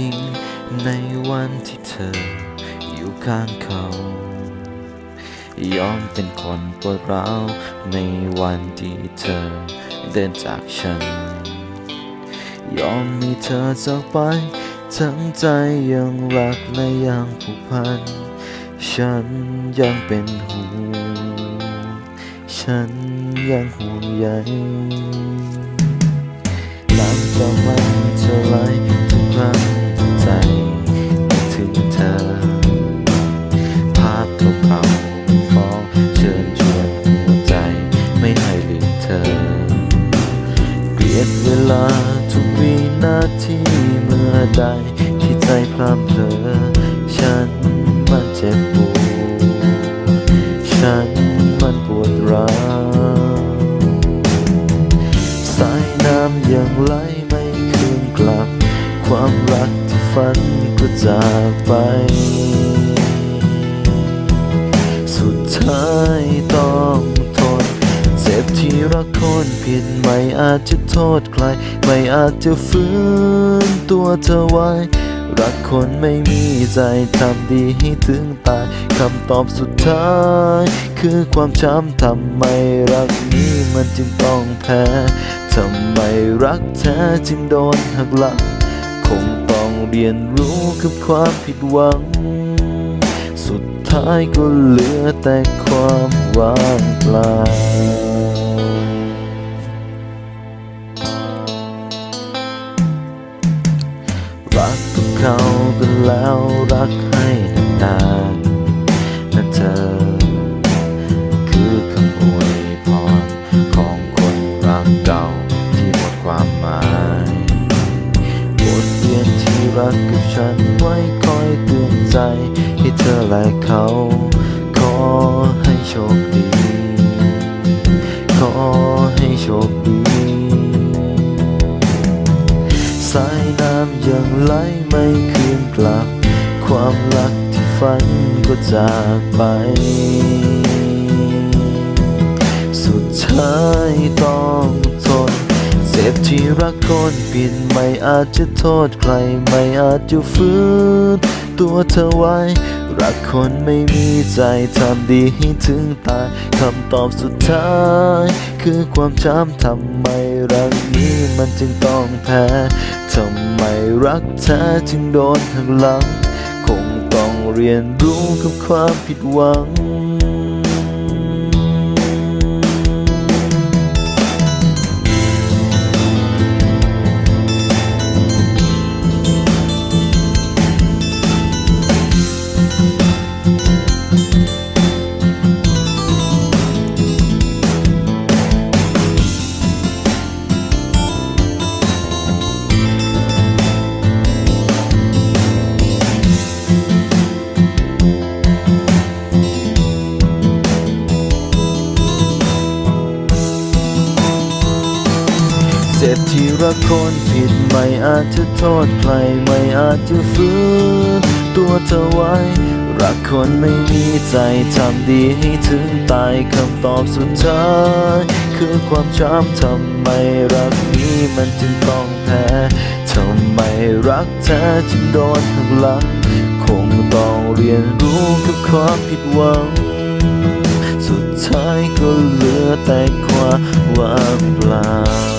ทิ้งในวันที่เธออยู่ข้างเขา ยอมเป็นคนปวดร้าวในวันที่เธอเดินจากฉัน ยอมมีเธอจากไป ทั้งใจยังรักและยังผูกพัน ฉันยังเป็นห่วงฉันยังห่วงใยน้ำตามันจะไหลทุกครั้ง ทุกวินาทีเมื่อใดที่ใจพร่ำเพลอฉันมันเจ็บปวดฉันมันปวดร้าวสายน้ำยังไหลไม่คืนกลับ ความรักที่ฝันก็จากไป สุดท้ายต้อง ผิดไม่อาจจะโทษใคร ไม่อาจจะฟื้นตัวเธอไว้ รักคนไม่มีใจทำดีให้ถึงตายคำตอบสุดท้าย คือความช้ำทำไมรักนี้มันจึงต้องแพ้ทำไมรักแท้จึงโดนหักหลังคงต้องเรียนรู้กับความผิดหวัง สุดท้ายก็เหลือแต่ความว่างเปล่า่รักกับฉันไว้คอยเตือนใจ ให้เธอและเขา ขอให้โชคดี ขอให้โชคดี สายน้ำยังไหลไม่คืนกลับ ความรักที่ฝันก็จากไป สุดท้ายต้องทน จ็บที่รักคนผิดไม่อาจจะโทษใคร ไม่อาจจะฟื้นตัวเธอไว้ รักคนไม่มีใจทำดีให้ถึงตายคำตอบสุดท้าย คือความช้ำทำไมรักนี้มันจึงต้องแพ้ทำไมรักแท้จึงโดนหักหลัง คงต้องเรียนรู้กับความผิดหวัง รักคนผิดไม่อาจจะโทษใครไม่อาจจะฟื้นตัวเธอไว้ รักคนไม่มีใจทำดีให้ถึงตายคำตอบสุดท้ายคือความช้ำทำไมรักนี้มันจึงต้องแพ้ทำไมรักแท้จึงโดนหักหลัง คงต้องเรียนรู้กับความผิดหวัง สุดท้ายก็เหลือแต่ความว่างเปล่า